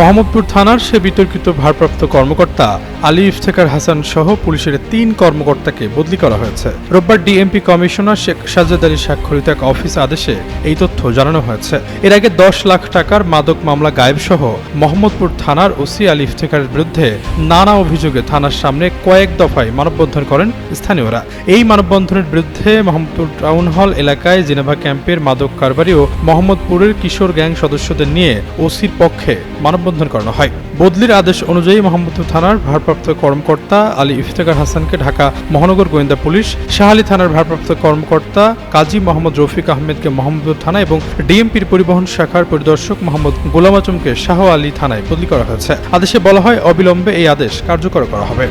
মোহাম্মদপুর থানার সে বিতর্কিত ভারপ্রাপ্ত কর্মকর্তা আলী ইফতেখার হাসান সহ পুলিশের তিন কর্মকর্তাকে বদলি করা হয়েছে। রোববার ডিএমপি কমিশনার শেখ সাজ্জাদ আলী স্বাক্ষরিত এক অফিস আদেশে এই তথ্য জানানো হয়েছে। এর আগে দশ লাখ টাকার মাদক মামলা গায়েব সহ মোহাম্মদপুর থানার ওসি আলী ইফতেখারের বিরুদ্ধে নানা অভিযোগে থানার সামনে কয়েক দফায় মানববন্ধন করেন স্থানীয়রা। এই মানববন্ধনের বিরুদ্ধে মোহাম্মদপুর টাউন হল এলাকায় জেনেভা ক্যাম্পের মাদক কারবারি ও মোহাম্মদপুরের কিশোর গ্যাং সদস্যদের নিয়ে ওসির পক্ষে মানববন্ধন করানো হয়। বদলির আদেশ অনুযায়ী মোহাম্মদপুর থানার ভারপ্রাপ্ত কর্মকর্তা আলী ইফতেকার হাসানকে ঢাকা মহানগর গোয়েন্দা পুলিশ শাহালি থানার ভারপ্রাপ্ত কর্মকর্তা কাজী মোহাম্মদ রফিক আহমেদকে মোহাম্মদপুর থানা এবং ডিএমপির পরিবহন শাখার পরিদর্শক মোহাম্মদ গোলাম আজমকে শাহ আলী থানায় বদলি করা হয়েছে। আদেশে বলা হয়, অবিলম্বে এই আদেশ কার্যকর করা হবে।